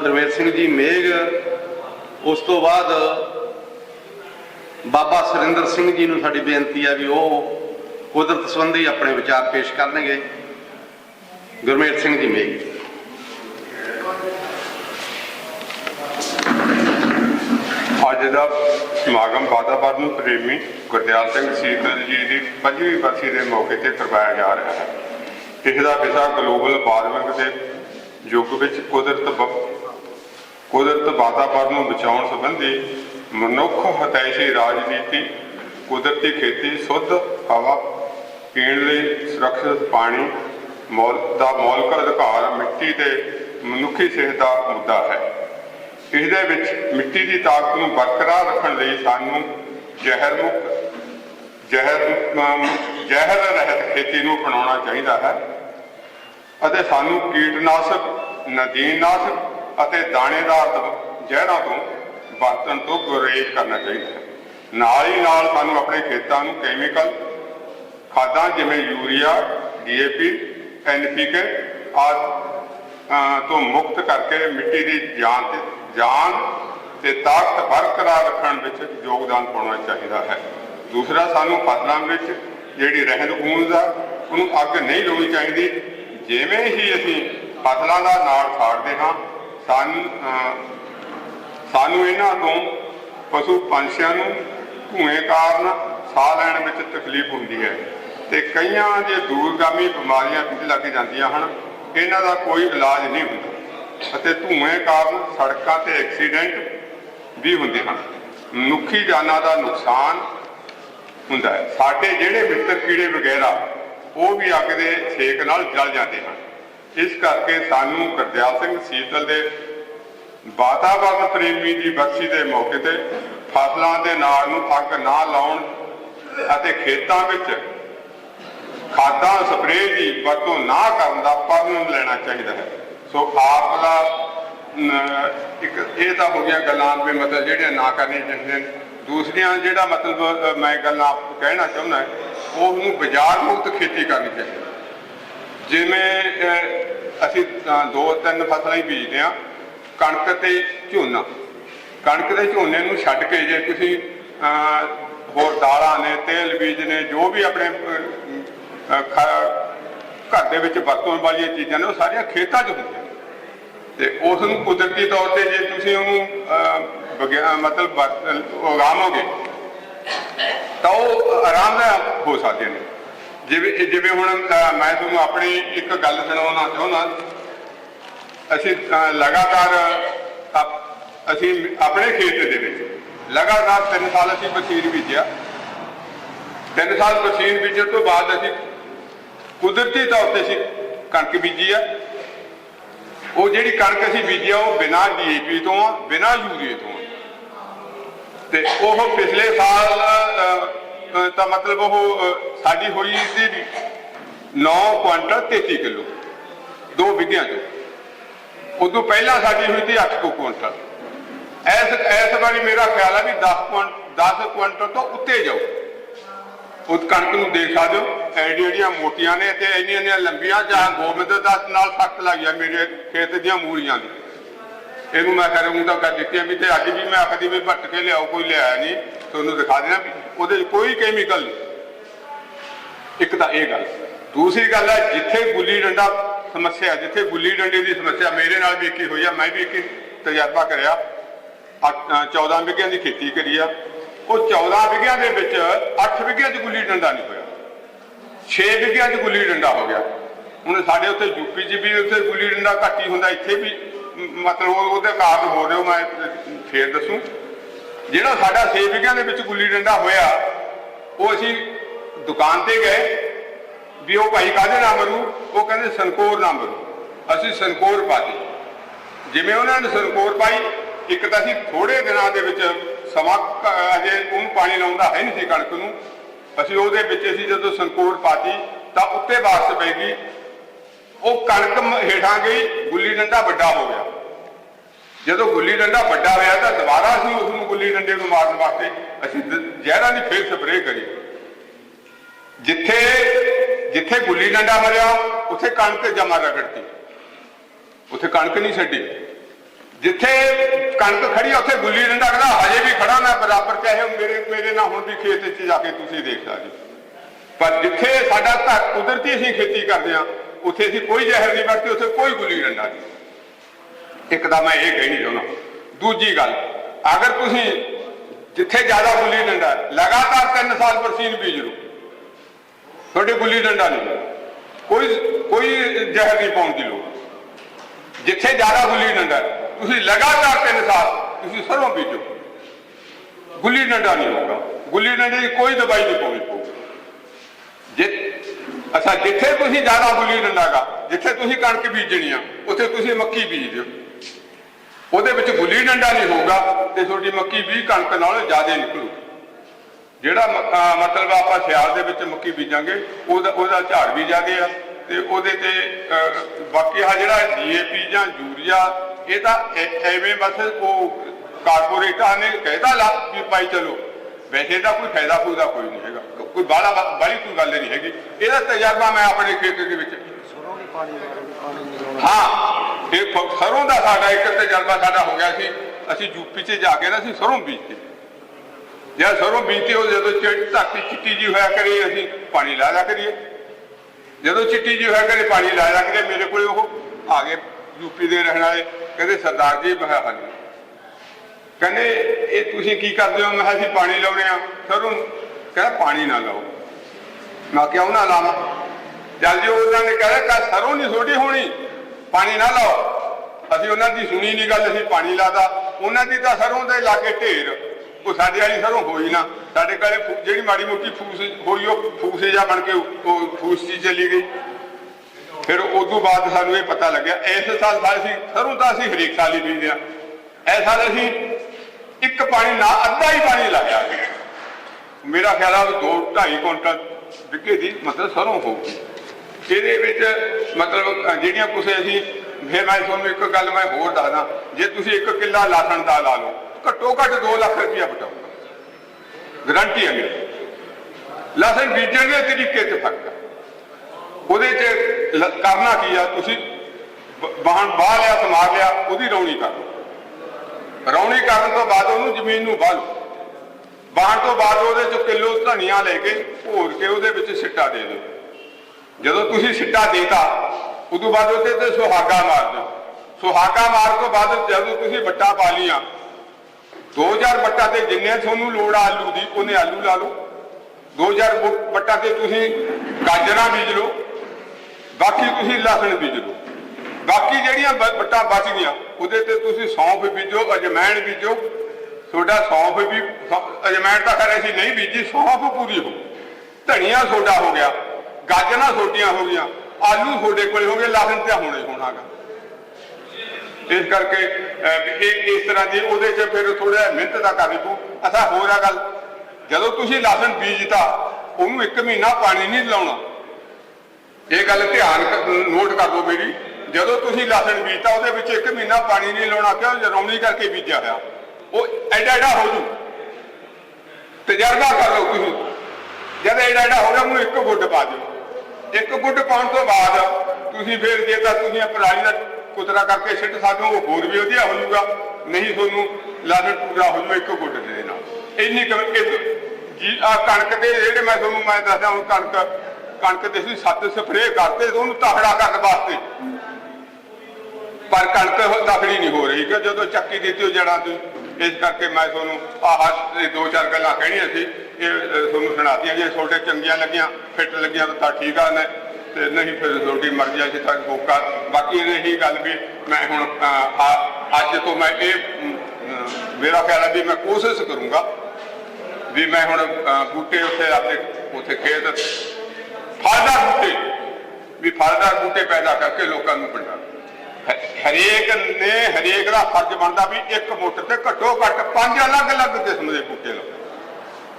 ਗੁਰਮੇਲ ਸਿੰਘ ਜੀ ਮੇਘ, ਉਸ ਤੋਂ ਬਾਅਦ ਬਾਬਾ ਸੁਰਿੰਦਰ ਸਿੰਘ ਜੀ ਨੂੰ ਸਾਡੀ ਬੇਨਤੀ ਹੈ ਵੀ ਉਹ ਕੁਦਰਤ ਸੰਬੰਧੀ ਆਪਣੇ ਵਿਚਾਰ ਪੇਸ਼ ਕਰਨਗੇ। ਗੁਰਮੇਲ ਸਿੰਘ ਜੀ ਮੇਘ। ਅੱਜ ਦਾ ਸਮਾਗਮ ਵਾਤਾਵਰਨ ਪ੍ਰੇਮੀ ਗੁਰਦਿਆਲ ਸਿੰਘ ਸੀਤਲ ਜੀ ਦੀ 25ਵੀਂ ਬਰਸੀ ਦੇ ਮੌਕੇ ਤੇ ਕਰਵਾਇਆ ਜਾ ਰਿਹਾ ਹੈ। ਇਸ ਦਾ ਵਿਸ਼ਾ ਗਲੋਬਲ ਵਾਰਮਿੰਗ ਦੇ ਯੁੱਗ ਵਿੱਚ ਕੁਦਰਤ ਕੁਦਰਤ ਵਾਤਾਵਰਨ ਨੂੰ ਬਚਾਉਣ ਸੰਬੰਧੀ ਮਨੁੱਖ ਹਤੈਸ਼ੀ ਰਾਜਨੀਤੀ, ਕੁਦਰਤੀ ਖੇਤੀ, ਸ਼ੁੱਧ ਹਵਾ ਪੀਣ ਲਈ ਸੁਰੱਖਿਅਤ ਪਾਣੀ ਮੌਲ, ਦਾ ਮੌਲਿਕ ਅਧਿਕਾਰ ਮਿੱਟੀ ਤੇ ਮਨੁੱਖੀ ਸਿਹਤ ਦਾ ਮੁੱਦਾ ਹੈ। ਇਸ ਦੇ ਵਿੱਚ ਮਿੱਟੀ ਦੀ ਤਾਕਤ ਨੂੰ ਬਰਕਰਾਰ ਰੱਖਣ ਲਈ ਸਾਨੂੰ ਜ਼ਹਿਰ ਮੁਕਤ, ਜ਼ਹਿਰ ਜ਼ਹਿਰ ਰਹਿਤ ਖੇਤੀ ਨੂੰ ਅਪਣਾਉਣਾ ਚਾਹੀਦਾ ਹੈ ਅਤੇ ਸਾਨੂੰ ਕੀਟਨਾਸ਼ਕ, ਨਦੀਨਨਾਸ਼ਕ ਅਤੇ ਦਾਣੇਦਾਰ ਦ- ਜ਼ਹਿਰਾਂ ਤੋਂ ਵਰਤਣ ਤੋਂ ਗੁਰੇਜ਼ ਕਰਨਾ ਚਾਹੀਦਾ ਹੈ। ਨਾਲ ਹੀ ਨਾਲ ਸਾਨੂੰ ਆਪਣੇ ਖੇਤਾਂ ਨੂੰ ਕੈਮੀਕਲ ਖਾਦਾਂ ਜਿਵੇਂ ਯੂਰੀਆ ਡੀਏਪੀ ਐਨਪੀਕੇ ਆਦਿ ਤੋਂ ਮੁਕਤ ਕਰਕੇ ਮਿੱਟੀ ਦੀ ਜਾਨ ਤੇ ਜਾਨ ਤੇ ਤਾਕਤ ਬਰਕਰਾਰ ਰੱਖਣ ਵਿੱਚ ਯੋਗਦਾਨ ਪਾਉਣਾ ਚਾਹੀਦਾ ਹੈ। ਦੂਸਰਾ, ਸਾਨੂੰ ਫਸਲਾਂ ਵਿੱਚ ਜਿਹੜੀ ਰਹਿੰਦ ਖੂੰਹਦ ਆ, ਉਹਨੂੰ ਅੱਗ ਨਹੀਂ ਲਾਉਣੀ ਚਾਹੀਦੀ। ਜਿਵੇਂ ਹੀ ਅਸੀਂ ਫਸਲਾਂ ਦਾ ਨਾੜ ਸਾੜਦੇ ਹਾਂ ਸਾਨੂੰ ਸਾਨੂੰ ਇਹਨਾਂ ਤੋਂ ਪਸ਼ੂ ਪੰਛੀਆਂ ਨੂੰ ਧੂਏ ਕਾਰਨ ਸਾਹ ਲੈਣ ਵਿੱਚ ਤਕਲੀਫ ਹੁੰਦੀ ਹੈ ਤੇ ਕਈਆਂ ਜੇ ਦੂਰਗਾਮੀ ਬਿਮਾਰੀਆਂ ਵੀ ਲੱਗ ਜਾਂਦੀਆਂ ਹਨ, ਇਹਨਾਂ ਦਾ ਕੋਈ ਇਲਾਜ ਨਹੀਂ ਹੁੰਦਾ ਅਤੇ ਧੂਏ ਕਾਰਨ ਸੜਕਾਂ ਤੇ ਐਕਸੀਡੈਂਟ ਵੀ ਹੁੰਦੇ ਹਨ। ਮਨੁੱਖੀ ਜਾਨਾਂ ਦਾ ਨੁਕਸਾਨ ਹੁੰਦਾ ਹੈ। ਸਾਡੇ ਜਿਹੜੇ ਮਿੱਤਰ ਕੀੜੇ ਵਗੈਰਾ, ਉਹ ਵੀ ਅੱਗ ਦੇ ਛੇਕ ਨਾਲ ਜਲ ਜਾਂਦੇ ਹਨ। ਇਸ ਕਰਕੇ ਸਾਨੂੰ ਗੁਰਦਿਆਲ ਸਿੰਘ ਸੀਤਲ ਦੇ ਵਾਤਾਵਰਨ ਪ੍ਰੇਮੀ ਦੀ ਬਖਸ਼ੀ ਦੇ ਮੌਕੇ ਤੇ ਫਸਲਾਂ ਦੇ ਨਾਲ ਨੂੰ ਫੱਕ ਨਾ ਲਾਉਣ ਅਤੇ ਖੇਤਾਂ ਵਿੱਚ ਖਾਦਾਂ ਸਪਰੇਅ ਦੀ ਵਰਤੋਂ ਨਾ ਕਰਨ ਦਾ ਪਰਨ ਲੈਣਾ ਚਾਹੀਦਾ ਹੈ। ਸੋ ਆਪ ਦਾ ਇੱਕ ਇਹ ਤਾਂ ਹੋ ਗਿਆ ਗੱਲਾਂ ਵੀ ਮਤਲਬ ਜਿਹੜੀਆਂ ਨਾ ਕਰਨੀਆਂ ਚਾਹੀਦੀਆਂ ਦੂਸਰੀਆਂ ਜਿਹੜਾ ਮਤਲਬ ਮੈਂ ਗੱਲਾਂ ਕਹਿਣਾ ਚਾਹੁੰਦਾ ਉਹ ਨੂੰ ਬਾਜ਼ਾਰ ਮੁਕਤ ਖੇਤੀ ਕਰਨੀ ਚਾਹੀਦੀ ਜਿਵੇਂ ਅਸੀਂ ਦੋ, ਤਿੰਨ ਫਸਲਾਂ ਹੀ ਬੀਜਦੇ ਆ ਕਣਕ ਤੇ ਝੋਨਾ। ਕਣਕ ਦੇ ਝੋਨੇ ਨੂੰ ਛੱਡ ਕੇ ਜੇ ਤੁਸੀਂ ਹੋਰ ਦਾਲਾਂ ਨੇ, ਤੇਲ ਬੀਜ ਨੇ, ਜੋ ਵੀ ਆਪਣੇ ਖ- ਘਰ ਦੇ ਵਿੱਚ ਵਰਤੋਂ ਵਾਲੀਆਂ ਚੀਜ਼ਾਂ ਨੇ, ਉਹ ਸਾਰੀਆਂ ਖੇਤਾਂ 'ਚ ਹੁੰਦੀਆਂ ਨੇ। ਤੇ ਉਸ ਨੂੰ ਕੁਦਰਤੀ ਤੌਰ ਤੇ ਜੇ ਤੁਸੀਂ ਉਹਨੂੰ ਵਿਗਿਆ- ਮਤਲਬ ਵਰਤ- ਉਗਾਵੋਗੇ, ਤਾਂ ਉਹ ਆਰਾਮਦਾਇਕ ਹੋ ਸਕਦੇ ਨੇ। ਜਿਵੇਂ ਜਿਵੇਂ ਹੁਣ ਮੈਂ ਤੁਹਾਨੂੰ ਆਪਣੀ ਇੱਕ ਗੱਲ ਸੁਣਾਉਣਾ ਚਾਹੁੰਦਾ। ਅਸੀਂ ਲਗਾਤਾਰ ਅਸੀਂ ਆਪਣੇ ਖੇਤ ਦੇ ਵਿੱਚ ਲਗਾਤਾਰ ਤਿੰਨ ਸਾਲ ਅਸੀਂ ਬਸੀਰ ਬੀਜਿਆ। ਤਿੰਨ ਸਾਲ ਬਸੀਰ ਬੀਜਣ ਤੋਂ ਬਾਅਦ ਅਸੀਂ ਕੁਦਰਤੀ ਤੌਰ ਤੇ ਅਸੀਂ ਕਣਕ ਬੀਜੀ ਆ। ਉਹ ਜਿਹੜੀ ਕਣਕ ਅਸੀਂ ਬੀਜੀ ਆ, ਉਹ ਬਿਨਾਂ ਡੀਏਪੀ ਤੋਂ ਆ, ਬਿਨਾਂ ਯੂਰੀਏ ਤੋਂ ਆ। ਤੇ ਉਹ ਪਿਛਲੇ ਸਾਲ ਤਾਂ ਮਤਲਬ ਉਹ ਸਾਡੀ ਹੋਈ ਸੀ 9 ਕੁਇੰਟਲ 33 ਕਿਲੋ, ਦੋ ਵਿਗਿਆਂ ਚ। ਉਦੋਂ ਪਹਿਲਾਂ ਸਾਡੀ ਹੋਈ ਸੀ 8 ਕੁਇੰਟਲ ਐਸ ਐਸ ਵਾਰੀ ਮੇਰਾ ਖਿਆਲ ਹੈ ਵੀ 10 ਕੁਇੰਟਲ 10 ਕੁਇੰਟਲ ਤੋਂ ਉੱਤੇ ਜਾਓ। ਉਸ ਕਣਕ ਨੂੰ ਦੇਖ ਸਕਦੇ ਹੋ, ਐਡੀਆਂ ਜਿਹੜੀਆਂ ਮੋਟੀਆਂ ਨੇ ਤੇ ਇੰਨੀਆਂ ਇੰਨੀਆਂ ਲੰਬੀਆਂ, ਜਾਂ ਗੋਬਿੰਦ ਦਾਸ ਨਾਲ ਸਖਤ ਲੱਗ ਗਿਆ ਮੇਰੇ ਖੇਤ ਦੀਆਂ ਮੂਲੀਆਂ ਦੀ। ਇਹਨੂੰ ਮੈਂ ਕਰੂੰ ਤਾਂ ਕਰ ਦਿੱਤੀਆਂ ਵੀ ਤੇ ਅੱਜ ਵੀ ਮੈਂ ਆਖਦੀ ਵੀ ਭੱਟ ਕੇ ਲਿਆਓ ਕੋਈ ਲਿਆਇਆ ਨਹੀਂ। ਤੁਹਾਨੂੰ ਦਿਖਾ ਦੇਣਾ ਵੀ ਉਹਦੇ 'ਚ ਕੋਈ ਕੈਮੀਕਲ ਨਹੀਂ। ਇੱਕ ਤਾਂ ਇਹ ਗੱਲ। ਦੂਸਰੀ ਗੱਲ ਹੈ ਜਿੱਥੇ ਗੁੱਲੀ ਡੰਡਾ ਸਮੱਸਿਆ ਜਿੱਥੇ ਗੁੱਲੀ ਡੰਡੇ ਦੀ ਸਮੱਸਿਆ ਮੇਰੇ ਨਾਲ ਵੀ ਕੀ ਹੋਈ ਆ ਮੈਂ ਵੀ ਇੱਕ ਤਜਰਬਾ ਕਰਿਆ। ਅੱਠ- ਅ, 14 ਵਿਗਿਆਂ ਦੀ ਖੇਤੀ ਕਰੀ ਆ। ਉਹ 14 ਵਿਗਿਆਂ ਦੇ ਵਿੱਚ 8 ਵਿਗਿਆਂ 'ਚ ਗੁੱਲੀ ਡੰਡਾ ਨਹੀਂ ਹੋਇਆ। 6 ਵਿਗਿਆਂ 'ਚ ਗੁੱਲੀ ਡੰਡਾ ਹੋ ਗਿਆ। ਹੁਣ ਸਾਡੇ ਉੱਥੇ ਯੂਪੀ 'ਚ ਵੀ ਉੱਥੇ ਗੁੱਲੀ ਡੰਡਾ ਘੱਟ ਹੀ ਹੁੰਦਾ ਇੱਥੇ ਵੀ ਮਤਲਬ ਉਹ- ਉਹਦੇ ਕਾਰਨ ਹੋ ਰਿਹਾ, ਮੈਂ ਫੇਰ ਦੱਸੂ। ਜਿਹੜਾ ਸਾਡਾ 6 ਦੇ ਵਿੱਚ ਗੁੱਲੀ ਡੰਡਾ ਹੋਇਆ, ਉਹ ਅਸੀਂ ਦੁਕਾਨ ਤੇ ਗਏ, ਵੀ ਉਹ ਭਾਈ ਕਾਹਦੇ ਨਾਲ ਮਰੂ? ਉਹ ਕਹਿੰਦੇ ਸੰਕੋਰ ਨਾਲ ਮਰੂ। ਅਸੀਂ ਸੰਕੋਰ ਪਾਤੀ। ਜਿਵੇਂ ਉਹਨਾਂ ਨੇ ਸੰਕੋਰ ਪਾਈ, ਇੱਕ ਤਾਂ ਅਸੀਂ ਥੋੜੇ ਦਿਨਾਂ ਦੇ ਵਿੱਚ ਸਮਾਂ ਅਜੇ ਉਹਨੂੰ ਪਾਣੀ ਲਾਉਂਦਾ ਹੈ ਨਹੀਂ ਸੀ ਕਣਕ ਨੂੰ। ਅਸੀਂ ਉਹਦੇ ਵਿੱਚ ਅਸੀਂ ਜਦੋਂ ਸੰਕੋਰ ਪਾਤੀ, ਤਾਂ ਉੱਤੇ ਬਾਰਿਸ਼ ਪੈ ਗਈ। ਉਹ ਕਣਕ ਮ- ਹੇਠਾਂ ਗਈ, ਗੁੱਲੀ ਡੰਡਾ ਵੱਡਾ ਹੋ ਗਿਆ। ਜਦੋਂ ਗੁੱਲੀ ਡੰਡਾ ਵੱਡਾ ਹੋਇਆ ਤਾਂ ਦੁਬਾਰਾ ਅਸੀਂ ਉਸ ਨੂੰ ਗੁੱਲੀ ਡੰਡੇ ਨੂੰ ਮਾਰਨ ਵਾਸਤੇ ਅਸੀਂ ਜ਼ਹਿਰਾਂ ਦੀ ਫੇਰ ਸਪਰੇਅ ਕਰੀ। ਜਿੱਥੇ ਜਿੱਥੇ ਗੁੱਲੀ ਡੰਡਾ ਮਰਿਆ, ਉੱਥੇ ਕਣਕ ਜਮਾ ਰਗੜਤੀ। ਉੱਥੇ ਕਣਕ ਨਹੀਂ ਛੱਡੀ। ਜਿੱਥੇ ਕਣਕ ਖੜੀ ਉੱਥੇ ਗੁੱਲੀ ਡੰਡਾ ਕਹਿੰਦਾ, ਹਜੇ ਵੀ ਖੜਾ ਮੈਂ ਬਰਾਬਰ, ਚਾਹੇ ਮੇਰੇ ਮੇਰੇ ਨਾਲ ਹੁਣ ਵੀ ਖੇਤ 'ਚ ਜਾ ਕੇ ਤੁਸੀਂ ਦੇਖ ਸਕਦੇ ਪਰ ਜਿੱਥੇ ਸਾਡਾ ਘਰ ਕੁਦਰਤੀ ਅਸੀਂ ਖੇਤੀ ਕਰਦੇ ਆ ਉੱਥੇ ਅਸੀਂ ਕੋਈ ਜ਼ਹਿਰ ਨਹੀਂ ਵਰਤੇ, ਉੱਥੇ ਕੋਈ ਗੁੱਲੀ ਡੰਡਾ ਨਹੀਂ। ਇੱਕ ਤਾਂ ਮੈਂ ਇਹ ਕਹਿਣੀ ਚਾਹੁੰਦਾ। ਦੂਜੀ ਗੱਲ, ਅਗਰ ਤੁਸੀਂ ਜਿੱਥੇ ਜ਼ਿਆਦਾ ਗੁੱਲੀ ਡੰਡਾ, ਲਗਾਤਾਰ 3 ਸਾਲ ਬਰਸੀਨ ਬੀਜ ਤੁਹਾਡੇ ਗੁੱਲੀ ਡੰਡਾ ਨਹੀਂ ਕੋਈ ਕੋਈ ਜ਼ਹਿਰ ਨਹੀਂ ਪਾਉਣ ਦੀ ਲੋੜ। ਜਿੱਥੇ ਜ਼ਿਆਦਾ ਗੁੱਲੀ ਡੰਡਾ, ਤੁਸੀਂ ਲਗਾਤਾਰ 3 ਸਾਲ ਤੁਸੀਂ ਸਰੋਂ ਬੀਜੋ। ਗੁੱਲੀ ਡੰਡਾ ਨਹੀਂ ਹੋਗਾ ਗੁੱਲੀ ਡੰਡੇ ਦੀ ਕੋਈ ਦਵਾਈ ਨਹੀਂ ਪਾਉਣੀ ਪਊਗੀ ਜੇ ਅੱਛਾ, ਜਿੱਥੇ ਤੁਸੀਂ ਜ਼ਿਆਦਾ ਗੁੱਲੀ ਡੰਡਾਗਾ ਜਿੱਥੇ ਤੁਸੀਂ ਕਣਕ ਬੀਜਣੀ ਆ, ਉੱਥੇ ਤੁਸੀਂ ਮੱਕੀ ਬੀਜ ਦਿਓ। ਉਹਦੇ ਵਿੱਚ ਗੁੱਲੀ ਡੰਡਾ ਨਹੀਂ ਹੋਊਗਾ ਤੇ ਤੁਹਾਡੀ ਮੱਕੀ ਵੀ ਕਣਕ ਨਾਲੋਂ ਜ਼ਿਆਦਾ ਨਿਕਲੂ। ਜਿਹੜਾ ਮਤਲਬ ਆਪਾਂ ਸਿਆਲ ਦੇ ਵਿੱਚ ਮੱਕੀ ਬੀਜਾਂਗੇ, ਉਹਦਾ ਉਹਦਾ ਝਾੜ ਵੀ ਜ਼ਿਆਦਾ ਆ ਤੇ ਉਹਦੇ ਤੇ ਬਾਕੀ ਆ ਜਿਹੜਾ ਡੀਏਪੀ ਜਾਂ ਯੂਰੀਆ, ਇਹ ਤਾਂ ਐਵੇਂ ਬਸ ਉਹ ਕਾਰਪੋਰੇਟਾਂ ਨੇ ਕਹਿਦਾ ਲਾ ਵੀ ਪਾਈ ਚਲੋ, ਵੈਸੇ ਤਾਂ ਕੋਈ ਫਾਇਦਾ ਫੂਦਾ ਕੋਈ ਨਹੀਂ ਹੈਗਾ। ਕੋਈ ਬਾਲਾ ਬਾਲੀ ਕੋਈ ਗੱਲ ਨਹੀਂ ਹੈਗੀ। ਇਹਦਾ ਤਜਰਬਾ ਮੈਂ ਆਪਣੇ ਖੇਤ ਦੇ ਵਿੱਚ ਲਾਉਣਾ। ਹਾਂ ਇਹ ਸਰੋਂ ਦਾ ਸਾਡਾ ਇੱਕ ਤਜਰਬਾ ਸਾਡਾ ਹੋ ਗਿਆ ਸੀ। ਅਸੀਂ ਯੂਪੀ 'ਚ ਜਾ ਕੇ ਨਾ ਅਸੀਂ ਸਰੋਂ ਬੀਜਤੀ। ਜਦ ਸਰੋਂ ਬੀਜਤੀ ਉਹ ਜਦੋਂ ਧਰਤੀ ਚਿੱਟੀ ਜੀ ਹੋਇਆ ਕਰੀ ਅਸੀਂ ਪਾਣੀ ਲਾ ਲਿਆ ਕਰੀਏ। ਜਦੋਂ ਚਿੱਟੀ ਜੀ ਹੋਇਆ ਕਰੇ ਪਾਣੀ ਲਾ ਲਿਆ ਕਰੀਏ। ਮੇਰੇ ਕੋਲੇ ਉਹ ਆ ਗਏ ਯੂਪੀ ਦੇ ਰਹਿਣ ਵਾਲੇ। ਕਹਿੰਦੇ ਸਰਦਾਰ ਜੀ ਮੈਂ ਹਾਂਜੀ। ਕਹਿੰਦੇ ਇਹ ਤੁਸੀਂ ਕੀ ਕਰਦੇ ਹੋ? ਮੈਂ ਅਸੀਂ ਪਾਣੀ ਲਾਉਨੇ ਆ ਸਰੋਂ ਨੂੰ। ਕਹਿੰਦਾ ਪਾਣੀ ਨਾ ਲਾਓ। ਮੈਂ ਕਿਹਾ ਨਾ ਲਾਵਾਂ। ਜਦ ਜੀ ਉਹਨਾਂ ਨੇ ਕਹਿਆ ਕਿ ਸਰੋਂ ਨਹੀਂ ਛੋਟੀ ਹੋਣੀ। ਪਾਣੀ ਨਾ ਲਾਓ। ਅਸੀਂ ਉਹਨਾਂ ਦੀ ਸੁਣੀ ਨਹੀਂ ਗੱਲ, ਅਸੀਂ ਪਾਣੀ ਲਾਦਾ ਉਹਨਾਂ ਦੀ ਤਾਂ ਸਰੋਂ ਦੇ ਲਾਗੇ ਢੇਰ। ਉਹ ਸਾਡੇ ਵਾਲੀ ਸਰੋਂ ਹੋਈ ਨਾ। ਸਾਡੇ ਕੋਲੇ ਜਿਹੜੀ ਮਾੜੀ ਮੋਟੀ ਫੂਸ ਹੋਈ, ਉਹ ਫੂਸੇ ਜਾ ਬਣ ਕੇ ਉਹ ਫੂਸ ਜੀ ਚਲੀ ਗਈ। ਫਿਰ ਉਦੋਂ ਬਾਅਦ ਸਾਨੂੰ ਇਹ ਪਤਾ ਲੱਗਿਆ, ਇਸ ਸਾਲ ਸਾਲ ਸੀ ਸਰੋਂ ਤਾਂ ਅਸੀਂ ਹਰੇਕ ਸਾਲ ਹੀ ਬੀਜਦੇ ਆ ਇਸ ਸਾਲ ਅਸੀਂ ਇੱਕ ਪਾਣੀ ਨਾ, ਅੱਧਾ ਹੀ ਪਾਣੀ ਲਾਇਆ। ਮੇਰਾ ਖਿਆਲ ਆ 2 2.5 ਕੁਇੰਟਲ ਵਿੱਗੇ ਦੀ ਮਤਲਬ ਸਰੋਂ ਹੋਊਗੀ। ਇਹਦੇ ਵਿੱਚ ਮਤਲਬ ਜਿਹੜੀਆਂ ਕੁਛ ਅਸੀਂ ਫਿਰ ਮੈਂ ਤੁਹਾਨੂੰ ਇੱਕ ਗੱਲ ਮੈਂ ਹੋਰ ਦੱਸਦਾ। ਜੇ ਤੁਸੀਂ ਇੱਕ ਕਿੱਲਾ ਲਾਸਣ ਦਾ ਲਾ ਲਓ, ਘੱਟੋ ਘੱਟ 2 ਲੱਖ ਰੁਪਇਆ ਬਚਾਊਗਾ। ਗਰੰਟੀ ਹੈ ਮੇਰੀ ਲਾਸਣ ਬੀਜਣ ਦੇ ਤਰੀਕੇ ਤੇ ਫ਼ਰਕ ਹੈ ਉਹਦੇ 'ਚ ਕਰਨਾ ਕੀ ਆ, ਤੁਸੀਂ ਵਾਹਣ ਬਾਹ ਲਿਆ, ਸਮਾਰ ਲਿਆ, ਉਹਦੀ ਰੌਣੀ ਕਰ ਲਓ। ਰੌਣੀ ਕਰਨ ਤੋਂ ਬਾਅਦ ਉਹਨੂੰ ਜ਼ਮੀਨ ਨੂੰ ਬਾਹ ਲਓ। ਬਾਹਰ ਤੋਂ ਬਾਅਦ ਉਹਦੇ ਚ ਕਿਲੋ ਧਨੀਆ ਲੈ ਕੇ ਭੋਰ ਕੇ ਉਹਦੇ ਵਿੱਚ ਸਿੱਟਾ ਦੇ ਦਿਓ। ਜਦੋਂ ਤੁਸੀਂ ਸਿੱਟਾ ਦੇਤਾ, ਉਦੋਂ ਬਾਅਦ ਉਹਦੇ ਤੇ ਸੁਹਾਗਾ ਮਾਰ ਦਿਓ। ਸੁਹਾਗਾ ਮਾਰ ਤੋਂ ਬਾਅਦ ਜਦੋਂ ਤੁਸੀਂ ਵੱਟਾ ਪਾ ਲੀਆਂ 2000 ਵੱਟਾ ਤੇ ਜਿੰਨੇ ਤੁਹਾਨੂੰ ਲੋੜ ਆ ਆਲੂ ਦੀ, ਉਹਨੇ ਆਲੂ ਲਾ ਲਓ। 2000 ਵੁ- ਵੱਟਾ ਤੇ ਤੁਸੀਂ ਗਾਜਰਾਂ ਬੀਜ ਲਓ, ਬਾਕੀ ਤੁਸੀਂ ਲਸਣ ਬੀਜ ਲਓ। ਬਾਕੀ ਜਿਹੜੀਆਂ ਵੱਟਾਂ ਬਚ ਗਈਆਂ, ਉਹਦੇ ਤੇ ਤੁਸੀਂ ਸੌਂਫ ਬੀਜੋ, ਅਜਮੈਣ ਬੀਜੋ ਤੁਹਾਡਾ ਸੌਂਫ ਵੀ, ਸੌ- ਅਜਮੈਣ ਤਾਂ ਖਰੇ ਅਸੀਂ ਨਹੀਂ ਬੀਜੀ, ਸੌਂਫ ਪੂਰੀ ਹੋ ਧਨੀਆ ਤੁਹਾਡਾ ਹੋ ਗਿਆ, ਗਾਜਰਾਂ ਤੁਹਾਡੀਆਂ ਹੋ ਗਈਆਂ, ਆਲੂ ਤੁਹਾਡੇ ਕੋਲੇ ਹੋ ਗਏ, ਲਸਣ ਤੇ ਹੁਣੇ ਹੋਣਾਗਾ। ਇਸ ਕਰਕੇ ਇਹ ਇਸ ਤਰ੍ਹਾਂ ਦੀ ਉਹਦੇ 'ਚ ਫਿਰ ਥੋੜਾ ਮਿਹਨਤ ਦਾ ਕਰਨੀ ਪਊ। ਅਸਾ ਹੋਰ ਆ ਗੱਲ, ਜਦੋਂ ਤੁਸੀਂ ਲਸਣ ਬੀਜਤਾ, ਉਹਨੂੰ ਇੱਕ ਮਹੀਨਾ ਪਾਣੀ ਨਹੀਂ ਲਾਉਣਾ। ਇਹ ਗੱਲ ਧਿਆਨ ਨੋਟ ਕਰ ਲਓ ਮੇਰੀ। ਜਦੋਂ ਤੁਸੀਂ ਲਸਣ ਬੀਜਤਾ, ਉਹਦੇ ਵਿੱਚ ਇੱਕ ਮਹੀਨਾ ਪਾਣੀ ਨਹੀਂ ਲਾਉਣਾ, ਕਿਉਂ? ਰੌਣੀ ਕਰਕੇ ਬੀਜਿਆ ਹੋਇਆ। ਉਹ ਐਡਾ ਐਡਾ ਹੋ ਜੂ। ਤਜਰਬਾ ਕਰ ਲਓ ਤੁਸੀਂ ਜਦ ਐਡਾ ਐਡਾ ਹੋ ਗਿਆ ਉਹਨੂੰ ਇੱਕ ਗੁੱਡ ਪਾ ਦਿਓ। ਇੱਕ ਗੁੱਡ ਪਾਉਣ ਤੋਂ ਬਾਅਦ ਤੁਸੀਂ ਫਿਰ ਜੇ ਤਾਂ ਤੁਸੀਂ ਪਰਾਲੀ ਦਾ ਕੁਤਰਾ ਕਰਕੇ ਸਿੱਟ ਸਕਦੇ ਹੋ ਹੋਰ ਵੀ ਵਧੀਆ ਹੋ ਜਾਊਗਾ ਨਹੀਂ ਤੁਹਾਨੂੰ ਲਸਣ ਪੂਰਾ ਹੋ ਜਾਊ ਇੱਕ ਗੁੱਡ ਦੇ ਨਾਲ। ਇੰਨੀ ਜੀ ਆ ਕਣਕ ਦੇ ਜਿਹੜੇ ਮੈਂ ਤੁਹਾਨੂੰ ਮੈਂ ਦੱਸਦਾ ਹੁਣ ਕਣਕ ਕਣਕ ਦੇ ਅਸੀਂ ਸੱਤ ਸਪਰੇਅ ਕਰਤੇ, ਉਹਨੂੰ ਤਕੜਾ ਕਰਨ ਵਾਸਤੇ। ਪਰ ਕਣਕ ਉਹ ਤਕੜੀ ਨਹੀਂ ਹੋ ਰਹੀ ਕਿ ਜਦੋਂ ਚੱਕੀ ਦਿੱਤੀ, ਉਹ ਜੜਾਂ ਤੋਂ ਇਸ ਕਰਕੇ ਮੈਂ ਤੁਹਾਨੂੰ ਆਹ ਇਹ ਦੋ ਚਾਰ ਗੱਲਾਂ ਕਹਿਣੀਆਂ ਸੀ। ਇਹ ਤੁਹਾਨੂੰ ਸੁਣਾਤੀਆਂ ਜੇ ਛੋਟੇ ਚੰਗੀਆਂ ਲੱਗੀਆਂ, ਫਿੱਟ ਲੱਗੀਆਂ ਤਾਂ ਠੀਕ ਆ ਨੇ ਤੇ ਨਹੀਂ ਫਿਰ ਤੁਹਾਡੀ ਮਰਜ਼ੀ ਆ, ਜਿੱਥੇ ਹੋਕਾ ਬਾਕੀ ਇਹ ਹੀ ਗੱਲ ਵੀ ਮੈਂ ਹੁਣ ਅੱਜ ਤੋਂ ਮੈਂ ਇਹ ਮੇਰਾ ਖਿਆਲ ਹੈ ਵੀ ਮੈਂ ਕੋਸ਼ਿਸ਼ ਕਰੂੰਗਾ ਵੀ ਮੈਂ ਹੁਣ ਬੂਟੇ ਉੱਥੇ ਆਪਣੇ ਉੱਥੇ ਖੇਤ ਫਲਦਾਰ ਬੂਟੇ, ਵੀ ਫਲਦਾਰ ਬੂਟੇ ਪੈਦਾ ਕਰਕੇ ਲੋਕਾਂ ਨੂੰ ਵੰਡਾਂ। ਹਰੇਕ ਨੇ, ਹਰੇਕ ਦਾ ਫਰਜ਼ ਬਣਦਾ ਵੀ ਇੱਕ ਮੋਟਰ ਤੇ ਘੱਟੋ ਘੱਟ ਪੰਜ ਅਲੱਗ-ਅਲੱਗ ਕਿਸਮ ਦੇ ਬੂਟੇ ਲਾਓ।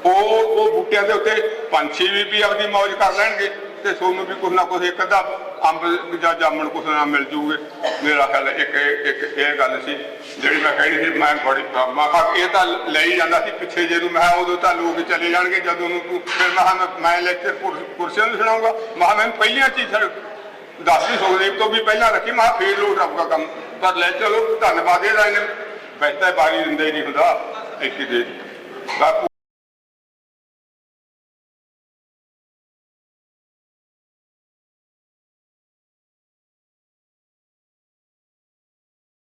ਉਹ ਉਹ ਬੂਟਿਆਂ ਦੇ ਉੱਤੇ ਪੰਛੀ ਵੀ ਵੀ ਆਪਣੀ ਮौज ਕਰ ਲੈਣਗੇ ਤੇ ਤੁਹਾਨੂੰ ਵੀ ਕੁਛ ਨਾ ਕੁਛ ਇੱਕ ਅੱਧਾ ਅੰਬ ਜਾਂ ਜਾਮਣ ਕੁਛ ਨਾ ਮਿਲ ਜੂਗੇ। ਮੇਰਾ ਖਿਆਲ ਇੱਕ ਇੱਕ ਇਹ ਗੱਲ ਸੀ, ਜਿਹੜੀ ਮੈਂ ਕਹਿਣੀ ਸੀ, ਮੈਂ ਬੜੀ, ਮੈਂ ਕਿਹਾ ਇਹ ਤਾਂ ਲੈ ਹੀ ਜਾਂਦਾ ਸੀ ਪਿੱਛੇ ਜੇ ਨੂੰ, ਮੈਂ ਕਿਹਾ ਉਦੋਂ ਤਾਂ ਲੋਕ ਚਲੇ ਜਾਣਗੇ ਜਦੋਂ ਨੂੰ ਫਿਰ ਮੈਂ ਕਿਹਾ ਮੈਂ- ਮੈਂ ਲੈਕਚਰ ਕੁਰਸੀਆਂ ਨੂੰ ਸੁਣਾਉਂਗਾ ਮੈਂ ਕਿਹਾ ਮੈਨੂੰ ਪਹਿਲੀਆਂ ਚੀਜ਼ਾਂ ਦੱਸ ਵੀ ਸੁਖਦੇਵ ਤੋਂ ਵੀ ਪਹਿਲਾਂ ਰੱਖੀ, ਮੈਂ ਕਿਹਾ ਫੇਰ ਲੋਟ ਆਊਗਾ ਕੰਮ। ਪਰ ਲੈ ਚਲੋ, ਧੰਨਵਾਦ ਇਹਦਾ ਇਹਨੇ। ਵੈਸੇ ਬਾਰੀ ਬਾਣੀ ਦਿੰਦਾ ਹੀ ਨਹੀਂ ਹੁੰਦਾ ਇੱਕ ਦੇ। ਬਾਪੂ